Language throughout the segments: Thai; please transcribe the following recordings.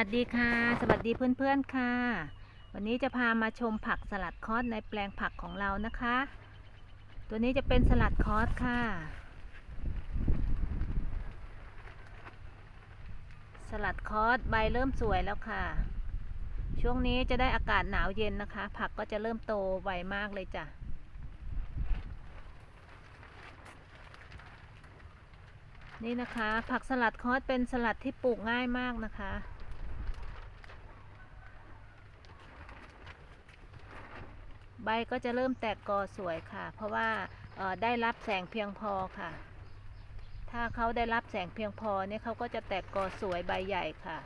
วัสดีค่ะ สวัสดีเพื่อนๆค่ะ วันนี้จะพามาชมผักสลัดคอสในแปลงผักของเรานะคะ ตัวนี้จะเป็นสลัดคอสค่ะ สลัดคอสใบเริ่มสวยแล้วค่ะ ช่วงนี้จะได้อากาศหนาวเย็นนะคะ ผักก็จะเริ่มโตไวมากเลยจ้ะนี่นะคะ ผักสลัดคอสเป็นสลัดที่ปลูกง่ายมากนะคะ ใบก็จะเริ่มแตกกอสวยค่ะ เพราะว่าได้รับแสงเพียงพอค่ะ ถ้าเขาได้รับแสงเพียงพอเนี่ยเขาก็จะแตกกอสวยใบใหญ่ค่ะ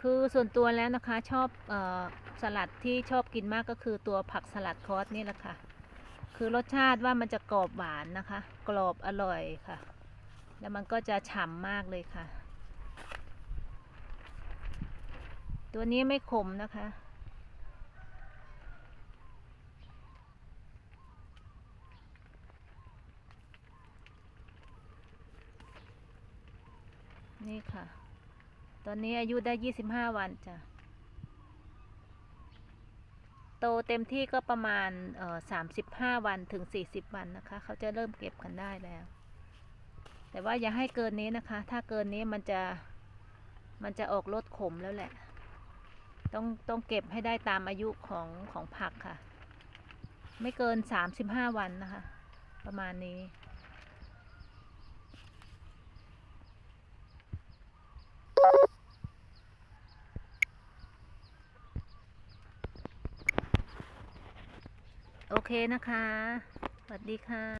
คือส่วนตัวแล้วนะคะชอบออสลัดที่ชอบกินมากก็คือตัวผักสลัดคอสนี่แหละค่ะ คือรสชาติว่ามันจะกรอบหวานนะคะ กรอบอร่อยค่ะ แล้วมันก็จะฉ่ำมากเลยค่ะ ตัวนี้ไม่ขมนะคะ นี่ค่ะ ตอนนี้อายุได้ยี่สิบห้าวันจ้ะ โตเต็มที่ก็ประมาณสามสิบห้าวันถึงสี่สิบวันนะคะ เขาจะเริ่มเก็บกันได้แล้ว แต่ว่าอย่าให้เกินนี้นะคะ ถ้าเกินนี้มันจะมันจะออกรสขมแล้วแหละ ต้องต้องเก็บให้ได้ตามอายุของของผักค่ะ ไม่เกินสามสิบห้าวันนะคะ ประมาณนี้ โอเคนะคะ สวัสดีค่ะ